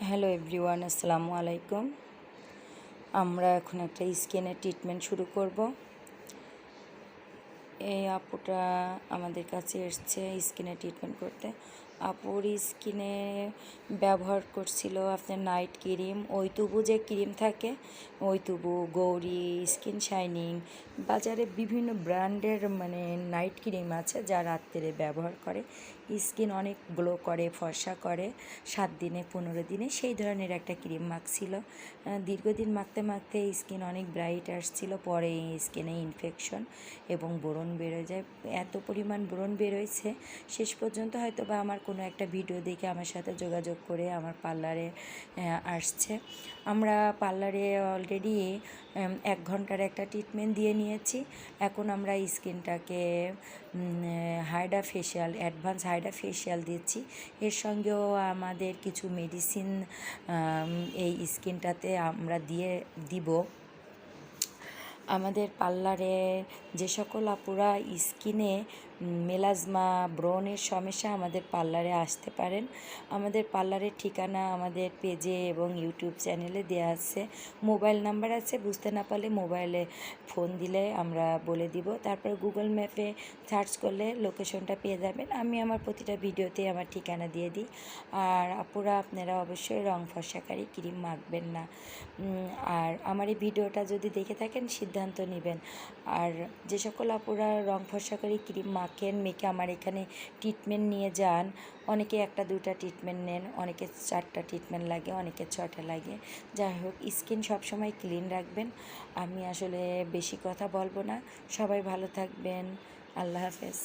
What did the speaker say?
Hello everyone, আসসালামু আলাইকুম। আমরা এখন একটা স্কিনের ট্রিটমেন্ট শুরু করব। এই আপুটা আমাদের কাছে এসছে স্কিনের ট্রিটমেন্ট করতে। আপুর স্কিনে ব্যবহার করছিল আপনার নাইট ক্রিম ওই তুবু যে ক্রিম থাকে ওই তুবু গৌরি, স্কিন শাইনিং, বাজারে বিভিন্ন ব্র্যান্ডের মানে নাইট ক্রিম আছে যা রাত্রে ব্যবহার করে। স্কিন অনেক গ্লো করে, ফর্সা করে, সাত দিনে, পনেরো দিনে সেই ধরনের একটা ক্রিম মাখছিল। দীর্ঘদিন মাখতে মাখতে স্কিন অনেক ব্রাইট আসছিল, পরে স্কিনে ইনফেকশন এবং ব্রণ বেরো যায়। এত পরিমাণ ব্রণ বেরোয়ছে, শেষ পর্যন্ত হয়তো বা আমার কোনো একটা ভিডিও দেখে আমার সাথে যোগাযোগ করে আমার পার্লারে আসছে। আমরা পার্লারে অলরেডি এক ঘণ্টার একটা ট্রিটমেন্ট দিয়ে নিয়েছি। এখন আমরা স্কিনটাকে hydra facial advance hydra facial দিচ্ছি। এর সঙ্গেও আমাদের কিছু মেডিসিন এই স্কিনটাতে আমরা দিয়ে দিব। আমাদের পার্লারে যে সকল আপুরা স্কিনে মেলাজমা, ব্রণের সমস্যা আমাদের পার্লারে আসতে পারেন। আমাদের পার্লারের ঠিকানা আমাদের পেজে এবং ইউটিউব চ্যানেলে দেওয়া আছে। মোবাইল নাম্বার আছে, বুঝতে না পারলে মোবাইলে ফোন দিলে আমরা বলে দিব। তারপর গুগল ম্যাপে সার্চ করলে লোকেশনটা পেয়ে যাবেন। আমি আমার প্রতিটা ভিডিওতে আমার ঠিকানা দিয়ে দিই। আর আপুরা, আপনারা অবশ্যই রং ফর্সাকারী ক্রিম মাখবেন না। আর আমার এই ভিডিওটা যদি দেখে থাকেন, সিদ্ধান্ত নেবেন। আর যে সকল আপুরা রং ফর্সাকারী ক্রিম মাখেন মেকে আমার এখানে ট্রিটমেন্ট নিয়ে যান। অনেকে একটা দুটা ট্রিটমেন্ট নেন, অনেকে চারটা ট্রিটমেন্ট লাগে, অনেকে ছটা লাগে। যাই হোক স্কিন সবসময় ক্লিন রাখবেন। আমি আসলে বেশি কথা বলব না। সবাই ভালো থাকবেন। আল্লাহ হাফেজ।